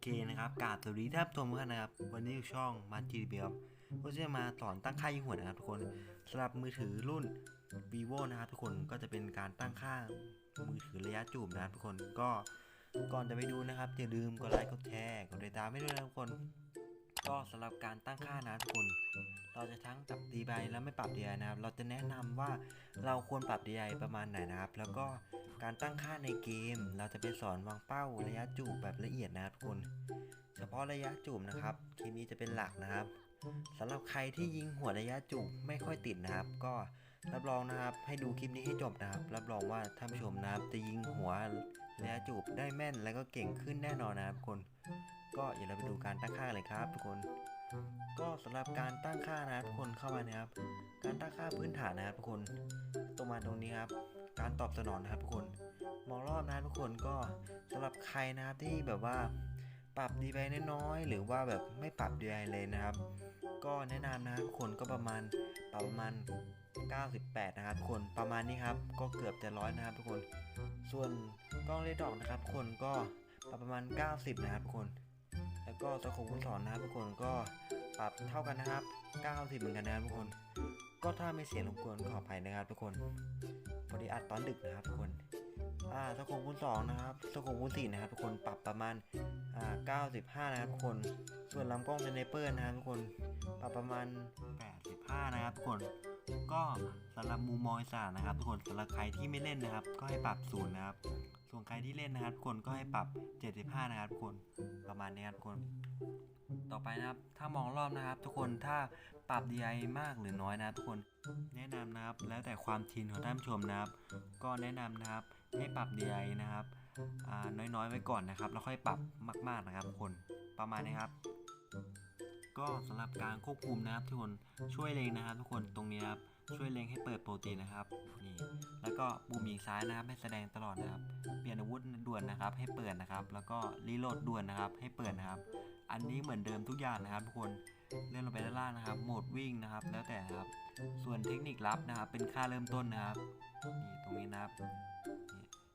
เคนะครับกาบสวัสดีท่านผู้ชมทุกท่านนะครับ วันนี้อยู่ช่องมาจีบีครับก็จะมาสอนตั้งค่ายิงหัวนะครับทุกคนสำหรับมือถือรุ่น vivo นะครับทุกคนก็จะเป็นการตั้งค่ามือถือระยะจูบนะครับทุกคนก็ก่อนจะไปดูนะครับอย่าลืมกดไลค์กดแชร์กดติดตามให้ด้วยนะทุกคน ก็สำหรับการตั้งค่านะทุกคน เราจะทั้งปรับ DI และไม่ปรับ DI นะครับ เราจะแนะนำว่าเราควรปรับ DI ประมาณไหนนะครับ แล้วก็การตั้งค่าในเกม เราจะไปสอนวางเป้าระยะจูบแบบละเอียดนะครับทุกคน เฉพาะระยะจูบนะครับคลิปนี้จะเป็นหลักนะครับสำหรับใครที่ยิงหัวระยะจูบไม่ค่อยติดนะครับ ก็รับรองนะครับ ให้ดูคลิปนี้ให้จบนะครับ รับรองว่าท่านผู้ชมนะครับจะยิงหัวระยะจูบได้แม่น แล้วก็เก่งขึ้นแน่นอนนะครับทุกคน ก็อย่าเราไปดูการตั้งค่าเลยครับทุกคน ก็สำหรับการตั้งค่านะครับทุกคนเข้ามานะครับ การตั้งค่าพื้นฐานนะครับทุกคนตรงมาตรงนี้ครับ การตอบสนองนะครับทุกคน มองรอบนะครับทุกคนก็สำหรับใครนะครับที่แบบว่าปรับดีไปน้อยๆหรือว่าแบบไม่ปรับดีเลยนะครับ ก็แนะนำนะครับทุกคนก็ประมาณประมาณ 98 นะครับทุกคนประมาณนี้ครับ ก็เกือบจะร้อยนะครับทุกคน ส่วนกล้องเลดดอกนะครับทุกคนก็ปรับประมาณ 90 นะครับทุกคน แล้วก็สโคปคุณสอนนะครับทุกคนก็ปรับเท่ากันนะครับ 90 เหมือนกันนะครับทุกคน ก็ถ้าไม่เสียงรบกวนขออภัยนะครับทุกคนพอดีอัดตอนดึกนะครับทุกคน อ่าสโคปคูณสองนะครับสโคปคูณสี่นะครับทุกคนปรับประมาณอ่า95นะครับทุกคน ส่วนลำกล้องเซนเปอร์นะครับทุกคนปรับประมาณ85นะครับทุกคนก็สำหรับมุมมองอีสานนะครับ ทุกคนสำหรับใครที่ไม่เล่นนะครับ ก็ให้ปรับศูนย์นะครับ ส่วนใครที่เล่นนะครับ ทุกคนก็ให้ปรับ 75 นะครับทุกคนประมาณนี้ครับทุกคน ต่อไปนะครับ ถ้ามองรอบนะครับ ทุกคนถ้าปรับ DI มากหรือน้อยนะทุกคน แนะนำนะครับ แล้วแต่ความชินของท่านผู้ชมนะครับ ก็แนะนำนะครับ ให้ปรับ DI นะครับน้อยๆ ไว้ก่อนนะครับ แล้วค่อยปรับมาก ๆนะครับคนประมาณนี้ครับ ก็สำหรับการควบคุมนะครับทุกคนช่วยเล็งนะครับ ทุกคนตรงนี้ครับช่วยเล็งให้เปิดโปรตีนนะครับนี่แล้วก็ปุ่มยิงซ้ายนะครับให้แสดงตลอดนะครับ เปลี่ยนอาวุธด่วนนะครับ ให้เปิดนะครับ แล้วก็รีโหลดด่วนนะครับ ให้เปิดนะครับ อันนี้เหมือนเดิมทุกอย่างนะครับทุกคนเลื่อนลงไปด้านล่างนะครับ โหมดวิ่งนะครับ แล้วแต่ครับ ส่วนเทคนิคลับนะครับ เป็นค่าเริ่มต้นนะครับนี่ตรงนี้นะครับนี่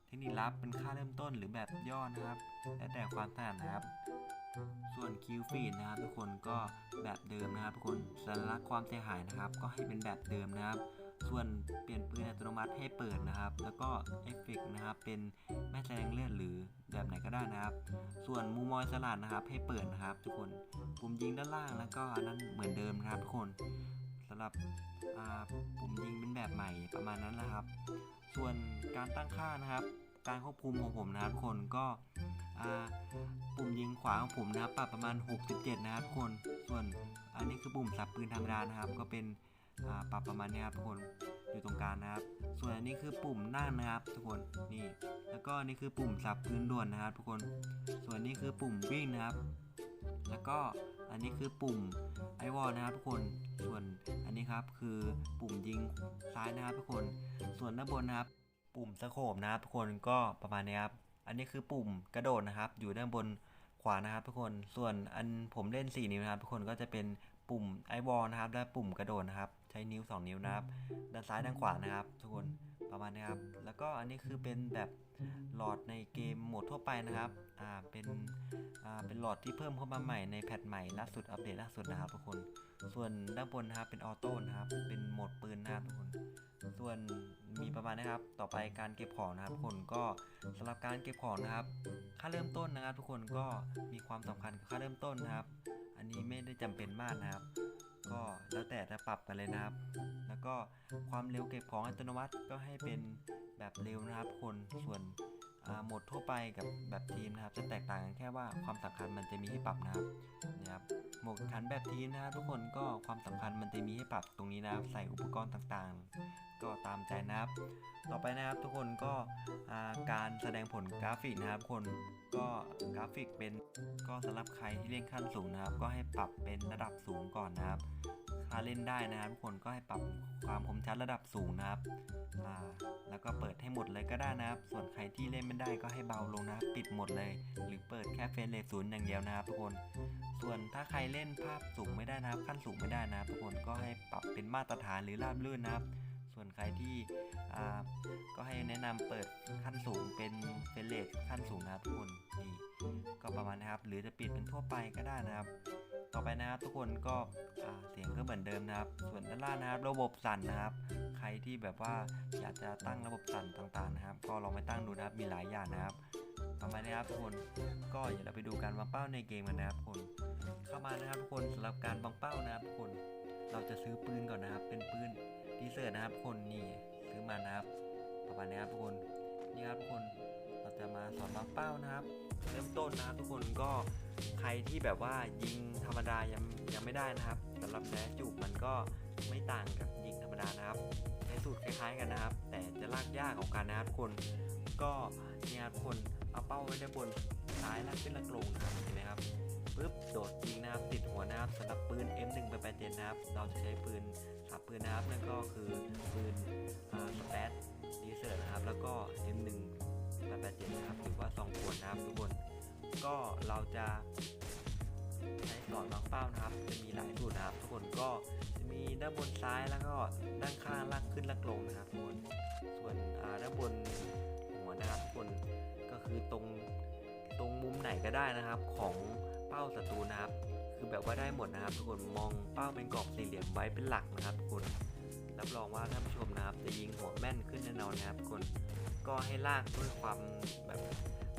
เทคนิคลับเป็นค่าเริ่มต้นหรือแบบย่อนะครับ แล้วแต่ความถนัดนะครับ ส่วนคิวฟีดนะครับ ทุกคนก็แบบเดิมนะครับทุกคนสัญลักษณ์ความเสียหายนะครับ ก็ให้เป็นแบบเดิมนะครับ ส่วนเปลี่ยนปืนอัตโนมัติให้เปิดนะครับ แล้วก็เอฟเฟกนะครับเป็นแม่แสดงเลือดหรือแบบไหนก็ได้นะครับ ส่วนมุมมอยสลัดนะครับ ให้เปิดนะครับ ทุกคนปุ่มยิงด้านล่างแล้วก็อันนั้นเหมือนเดิมนะครับ ทุกคนสำหรับปุ่มยิงเป็นแบบใหม่ประมาณนั้นนะครับ ส่วนการตั้งค่านะครับ การควบคุมของผมนะครับทุกคนก็ปุ่มยิงขวาของผมนะครับปรับประมาณ 67 นะครับทุกคน ส่วนอันนี้คือปุ่มสับปืนธรรมดานะครับ ก็เป็นปรับประมาณนี้ครับทุกคนอยู่ตรงกลางนะครับ ส่วนอันนี้คือปุ่มนั่งนะครับ ทุกคนนี่ แล้วก็นี่คือปุ่มสับปืนด่วนนะครับ ทุกคน ส่วนนี้คือปุ่มวิ่งนะครับ แล้วก็ อันนี้คือปุ่มไอวอลนะครับทุกคน ส่วนอันนี้ครับคือปุ่มยิงซ้ายนะครับทุกคน ส่วนด้านบนนะครับ ปุ่มสโคปนะครับทุกคนก็ประมาณนี้ครับ อันนี้คือปุ่มกระโดดนะครับ อยู่ด้านบนขวานะครับทุกคน ส่วนอันผมเล่น 4 นิ้วนะครับทุกคนก็จะเป็นปุ่มไอวอลนะครับ และปุ่มกระโดดนะครับ ใช้นิ้ว 2 นิ้วนะครับ ด้านซ้ายด้านขวานะครับ ทุกคน ประมาณนี้ครับ แล้วก็อันนี้คือเป็นแบบหลอดในเกมโหมดทั่วไปนะครับอ่าเป็นอ่าเป็นหลอดที่เพิ่มเข้ามาใหม่ในแพทใหม่ล่าสุดอัปเดตล่าสุดนะครับทุกคน ส่วนด้านบนนะครับเป็นออโต้นะครับ เป็นโหมดปืนนะครับทุกคน ส่วนมีประมาณนะครับ ต่อไปการเก็บของนะครับทุกคนก็สำหรับการเก็บของนะครับ ค่าเริ่มต้นนะครับ ทุกคนก็มีความสำคัญกับค่าเริ่มต้นนะครับ อันนี้ไม่ได้จำเป็นมากนะครับ ก็แล้วแต่จะปรับกันเลยนะครับ แล้วก็ความเร็วเก็บของอัตโนมัติก็ให้เป็นแบบเร็วนะครับคนส่วนโหมดทั่วไปกับแบบทีมนะครับ จะแตกต่างกันแค่ว่าความสำคัญมันจะมีให้ปรับนะครับนะครับโหมดขันแบบทีมนะครับทุกคนก็ความสำคัญมันจะมีให้ปรับตรงนี้นะครับใส่อุปกรณ์ต่างๆ ก็ตามใจนะครับ ต่อไปนะครับทุกคนก็การแสดงผลกราฟิกนะครับคนก็กราฟิกเป็นก็สำหรับใครที่เล่นขั้นสูงนะครับ ก็ให้ปรับเป็นระดับสูงก่อนนะครับ ถ้าเล่นได้นะครับทุกคนก็ให้ปรับความคมชัดระดับสูงนะครับแล้วก็เปิดให้หมดเลยก็ได้นะครับ ส่วนใครที่เล่นไม่ได้ก็ให้เบาลงนะครับ ปิดหมดเลย หรือเปิดแค่เฟรมเรทศูนย์อย่างเดียวนะครับทุกคน ส่วนถ้าใครเล่นภาพสูงไม่ได้นะครับ ขั้นสูงไม่ได้นะครับทุกคนก็ให้ปรับเป็นมาตรฐานหรือราบรื่นนะครับ ส่วนใครที่อ่าก็ให้แนะนะนำเปิดขั้นสูงเป็นเฟรเลทขั้นสูงนะครับทุกคนนี่ก็ประมาณนะครับ หรือจะปิดเป็นทั่วไปก็ได้นะครับ ต่อไปนะครับทุกคนก็เสียงก็เหมือนเดิมนะครับ ส่วนด้านล่างนะครับระบบสั่นนะครับ ใครที่แบบว่าอยากจะตั้งระบบสั่นต่างๆนะครับ ก็ลองไปตั้งดูนะครับมีหลายอย่างนะครับประมาณนี้ครับทุกคนก็เดี๋ยวเราไปดูการวางเป้าในเกมกันนะครับทุกคนเข้ามานะครับทุกคนสำหรับการวางเป้านะครับทุกคนเราจะซื้อปืนก่อนนะครับ เป็นปืน ดีเซอร์นะครับทุกคนนี่ซื้อมานะครับประมาณนี้ครับทุกคนนี่ครับทุกคนเราจะมาสอนวางเป้านะครับ เริ่มต้นนะครับทุกคนก็ใครที่แบบว่ายิงธรรมดายังยังไม่ได้นะครับสำหรับแผลจูบมันก็ไม่ต่างกับยิงธรรมดานะครับใช้สูตรคล้ายๆกันนะครับ แต่จะลากยากกว่ากันนะครับทุกคนก็เนี่ยครับทุกคนเอาเป้าไว้ด้านบนซ้ายลากขึ้นลากลงนะครับเห็นไหมครับ ปึ๊บโดดยิงนะครับติดหัวนะครับสำหรับปืน M1 ไป8 7นะครับ เราจะใช้ปืนสับปืนนะครับนั่นก็คือปืนสเปซดีเซอร์นะครับ แล้วก็ M1 แปดแปดเจ็ดนะครับหรือว่าสองขวดนะครับทุกคนก็เราจะใช้สอนวางเป้านะครับ จะมีหลายสูตรนะครับ ทุกคนก็จะมีด้านบนซ้ายแล้วก็ด้านข้างลากขึ้นลากลงนะครับทุกคนส่วนด้านบนหัวนะครับทุกคนก็คือตรงตรงมุมไหนก็ได้นะครับของ เป้าศัตรูนะครับ คือแบบว่าได้หมดนะครับ ทุกคนมองเป้าเป็นกรอบสี่เหลี่ยมไว้เป็นหลักนะครับทุกคนรับรองว่าท่านผู้ชมนะครับ จะยิงหัวแม่นขึ้นแน่นอนนะครับทุกคนก็ให้ลากด้วยความแบบ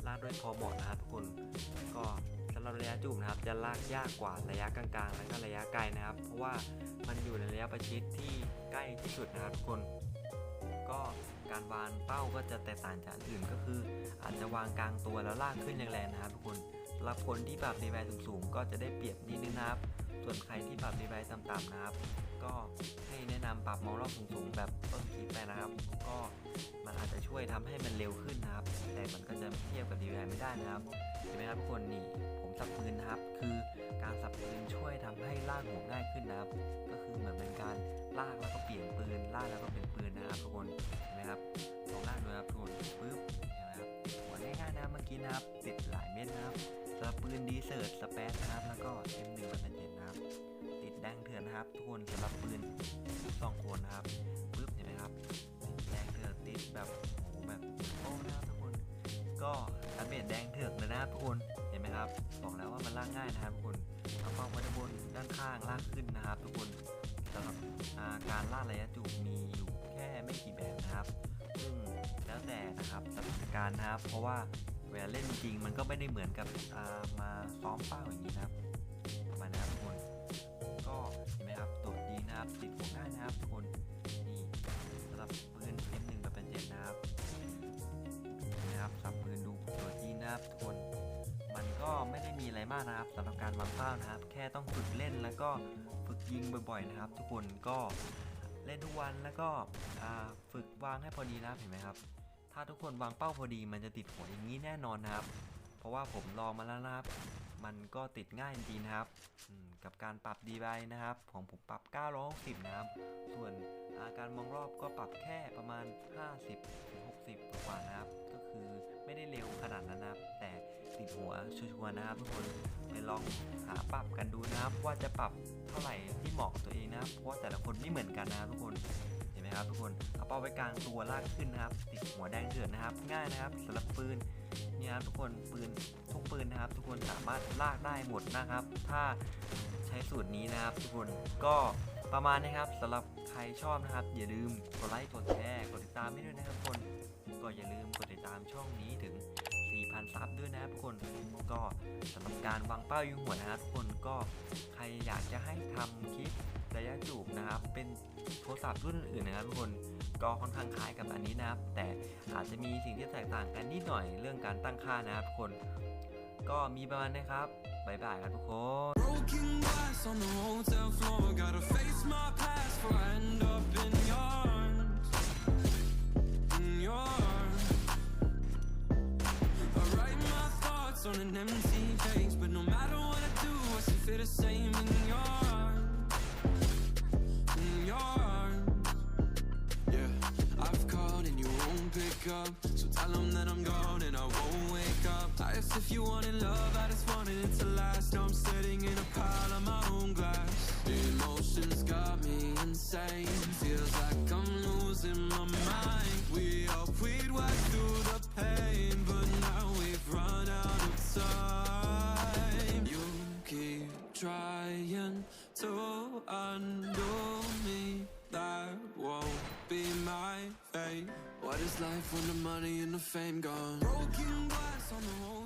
ลากด้วยพอเหมาะนะครับทุกคนก็สำหรับระยะจูบนะครับ จะลากยากกว่าระยะกลางๆ แล้วก็ระยะไกลนะครับ เพราะว่ามันอยู่ในระยะประชิดที่ใกล้ที่สุดนะครับทุกคน ก็การวางเป้าก็จะแตกต่างจากอันอื่นก็คืออาจจะวางกลางตัวแล้วลากขึ้นแรงๆนะครับทุกคนำหรับคนที่ปรับดีไวสูงๆ ก็จะได้เปรียบนิดนึงนะครับ ส่วนใครที่ปรับดีไวต่ำๆนะครับ ก็ให้แนะนำปรับมองรอบสูงๆ แบบต้นคลิปไปนะครับ ก็มันอาจจะช่วยทำให้มันเร็วขึ้นนะครับ แต่มันก็จะเทียบกับดีไวไม่ได้นะครับเห็นไหมครับทุกคนนี่ผมสับปืนนะครับ คือการสับปืนช่วยทำให้ลากหัวง่ายขึ้นนะครับ ก็คือเหมือนเป็นการลากแล้วก็เปลี่ยนปืนลากแล้วก็เปลี่ยนปืนนะครับทุกคนเห็นไหมครับลองลากดูครับทุกคนปึ๊บ นะเมื่อกี้นะครับติดหลายเม็ดนะครับสำหรับปืนดีเซิร์ตสเปซนะครับแล้วก็ M1 เป็นเจ็ดนะครับ ติดแดงเถื่อนนะครับ ทุกคนสำหรับปืนสองคนนะครับปึ๊บเห็นไหมครับติดแดงเถื่อนติดแบบโอ้แบบโอ้นะครับทุกคนก็ดาเมจแดงเถื่อกเลยนะครับทุกคนเห็นไหมครับบอกแล้วว่ามันลากง่ายนะครับทุกคนเอาเป้าไว้ด้านบนด้านข้างลากขึ้นนะครับ ทุกคนสำหรับาการลากระยะจูบมีอยู่แค่ไม่กี่แบบนะครับ ซึ่งแล้วแต่นะครับสถานการณ์นะครับ เพราะว่า เวลาเล่นจริงมันก็ไม่ได้เหมือนกับมาซ้อมเป้าอย่างนี้นะครับมานะครับทุกคนก็เห็นไหมครับโดดยิงนะครับติดหัวง่ายนะครับทุกคนนี่สำหรับปืน M1 แบบเป็นเจ็ดนะครับนะครับสับปืนดูโดดยิงนะครับทุกคนมันก็ไม่ได้มีอะไรมากนะครับสำหรับการวางเป้านะครับ แค่ต้องฝึกเล่นแล้วก็ฝึกยิงบ่อยๆนะครับ ทุกคนก็เล่นทุกวันแล้วก็ฝึกวางให้พอดีนะครับเห็นไหมครับาทุกคนวางเป้าพอดีมันจะติดหัวอย่างนี้แน่นอนนะครับ เพราะว่าผมลองมาแล้วนะครับ มันก็ติดง่ายจริงนะครับ กับการปรับดีไนะครับ ของผมปรับ 960 นะครับ ส่วนอาการมองรอบก็ปรับแค่ประมาณ 50-60 กว่านะครับ ก็คือไม่ได้เร็วขนาดนั้นนะครับ แต่ติดหัวชัวร์ๆนะครับทุกคนไปลองหาปรับกันดูนะครับ ว่าจะปรับเท่าไหร่ที่เหมาะกับตัวเองนะครับ เพราะว่าแต่ละคนไม่เหมือนกันนะครับทุกคน นไหมครับทุกคนเอาเป้าไว้กลางตัวลากขึ้นนะครับติดหัวแดงเถื่อนนะครับ ง่ายนะครับสำหรับปืนนี่ครับทุกคนปืนทุกปืนนะครับ ทุกคนสามารถลากได้หมดนะครับ ถ้าใช้สูตรนี้นะครับ ทุกคนก็ประมาณนี้ครับสำหรับใครชอบนะครับ อย่าลืมกดไลค์กดแชร์กดติดตามให้ด้วยนะครับทุกคนก็อย่าลืมกดติดตามช่องนี้ ถึง4,000ซับด้วยนะครับทุกคนก็สำหรับการวางเป้ายิงหัวนะครับทุกคนก็ใครอยากจะให้ทำคลิประยะจูบนะครับ เป็นโทรศัพท์รุ่นอื่นนะครับทุกคนก็ค่อนข้างคล้ายกับอันนี้นะครับ แต่อาจจะมีสิ่งที่แตกต่างกันนิดหน่อยเรื่องการตั้งค่านะครับทุกคน ก็มีประมาณนะครับบายบายครับทุกคน on an empty page, but no matter what I do, I still feel the same in your arms. In your arms. Yeah, I've called and you won't pick up. So tell them that I'm gone and I won't wake up. I asked if you wanted love, I just wanted it to last. I'm sitting in a pile of my own glass. The emotions got me insane. Feels like I'm losing my mind. We up, we'd when the money the fame gone? Broken glass on the.